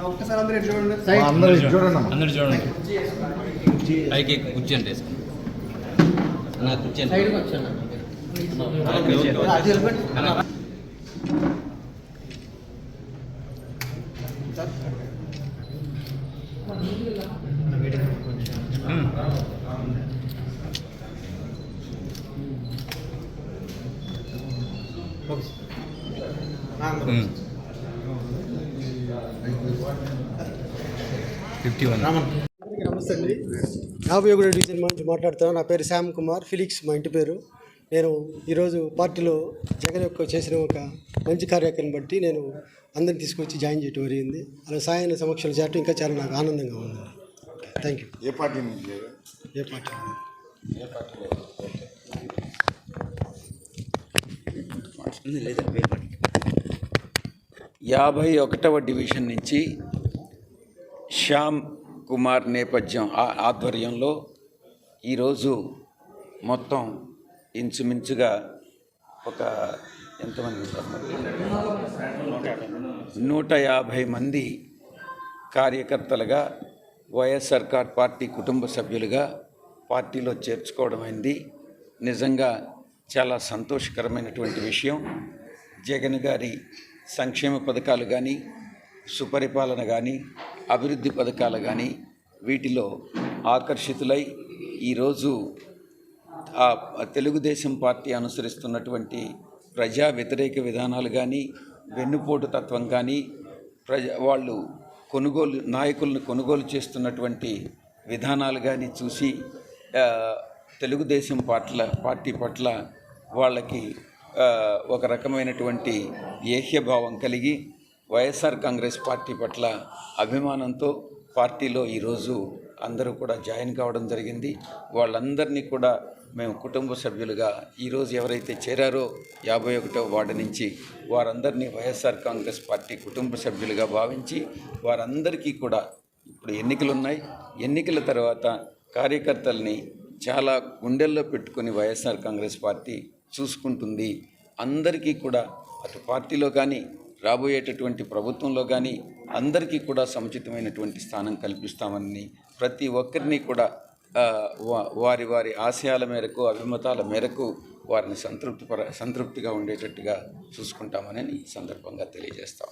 ఒక్కసారి అందరూ చూడండి. అందరూ చూడండి. అందరు చూడండి. పైకి కుర్చీ అంటే. నా కుర్చీ అంటే ఓకే, ఓకే. Fifty one. అందరికీ నమస్తే అండి. యాభై ఒకటో డివిజన్ నుంచి మాట్లాడుతాను నా పేరు శ్యామ్ కుమార్ ఫిలిక్స్ మా ఇంటి పేరు. నేను ఈరోజు పార్టీలో జగన్ యొక్క చేసిన ఒక మంచి కార్యక్రమం బట్టి నేను అందరిని తీసుకొచ్చి జాయిన్ చేయడం జరిగింది. అలా సాయన సమక్షంలో చేరటం ఇంకా చాలా నాకు ఆనందంగా ఉంది. థ్యాంక్ యూ ఏ పార్టీ నుంచి? ఏ పార్టీ? యాభై ఒకటవ డివిజన్ నుంచి శ్యామ్ కుమార్ నేపథ్యం ఆ- ఆధ్వర్యంలో ఈరోజు మొత్తం ఇంచుమించుగా ఒక ఎంతమంది నూట యాభై మంది కార్యకర్తలుగా వైఎస్ఆర్ కార్ పార్టీ కుటుంబ సభ్యులుగా పార్టీలో చేర్చుకోవడం అయింది. నిజంగా చాలా సంతోషకరమైనటువంటి విషయం. జగన్ గారి సంక్షేమ పథకాలు కానీ సుపరిపాలన కానీ అభివృద్ధి పథకాలు కానీ వీటిలో ఆకర్షితులై ఈరోజు ఆ తెలుగుదేశం పార్టీ అనుసరిస్తున్నటువంటి ప్రజా వ్యతిరేక విధానాలు కానీ వెన్నుపోటు తత్వం కానీ ప్రజ వాళ్ళు కొనుగోలు నాయకులను కొనుగోలు చేస్తున్నటువంటి విధానాలు కానీ చూసి తెలుగుదేశం పట్ల పార్టీ పట్ల వాళ్ళకి ఒక రకమైనటువంటి ఏహ్యభావం కలిగి వైఎస్ఆర్ కాంగ్రెస్ పార్టీ పట్ల అభిమానంతో పార్టీలో ఈరోజు అందరూ కూడా జాయిన్ కావడం జరిగింది. వాళ్ళందరినీ కూడా మేము కుటుంబ సభ్యులుగా ఈరోజు ఎవరైతే చేరారో యాభై ఒకటో వార్డు నుంచి వారందరినీ వైఎస్ఆర్ కాంగ్రెస్ పార్టీ కుటుంబ సభ్యులుగా భావించి వారందరికీ కూడా ఇప్పుడు ఎన్నికలు ఉన్నాయి ఎన్నికల తర్వాత కార్యకర్తల్ని చాలా గుండెల్లో పెట్టుకుని వైఎస్ఆర్ కాంగ్రెస్ పార్టీ చూసుకుంటుంది. అందరికీ కూడా అటు పార్టీలో కానీ రాబోయేటటువంటి ప్రభుత్వంలో కానీ అందరికీ కూడా సముచితమైనటువంటి స్థానం కల్పిస్తామని ప్రతి ఒక్కరిని కూడా వారి వారి ఆశయాల మేరకు అభిమతాల మేరకు వారిని సంతృప్తిపర సంతృప్తిగా ఉండేటట్టుగా చూసుకుంటామని సందర్భంగా తెలియజేస్తాం.